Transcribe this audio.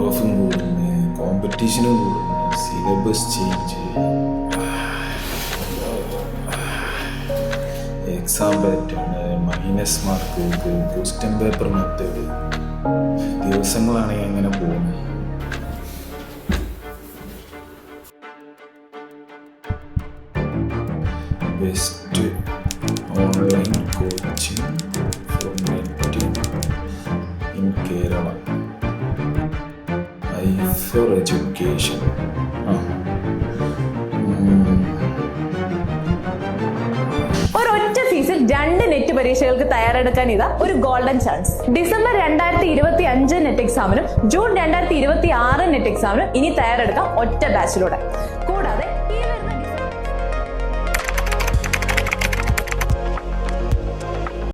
ഓഫും കൂടുന്നു കോമ്പറ്റീഷനും കൂടുന്നു syllabus change exam pattern minus mark question paper method ദിവസങ്ങളാണെങ്കിൽ അങ്ങനെ പോകുന്നു best online Kerala I for education. ഒരൊറ്റ ഫീസിൽ രണ്ട് നെറ്റ് പരീക്ഷകൾക്ക് തയ്യാറെടുക്കാൻ ഇതാ ഒരു ഗോൾഡൻ ചാൻസ് ഡിസംബർ രണ്ടായിരത്തി ഇരുപത്തി അഞ്ച് നെറ്റ് എക്സാമിനും ജൂൺ രണ്ടായിരത്തി ഇരുപത്തി ആറ് നെറ്റ് എക്സാമിനും ഇനി തയ്യാറെടുക്കാം ഒറ്റ ബാച്ചിലൂടെ കൂടാതെ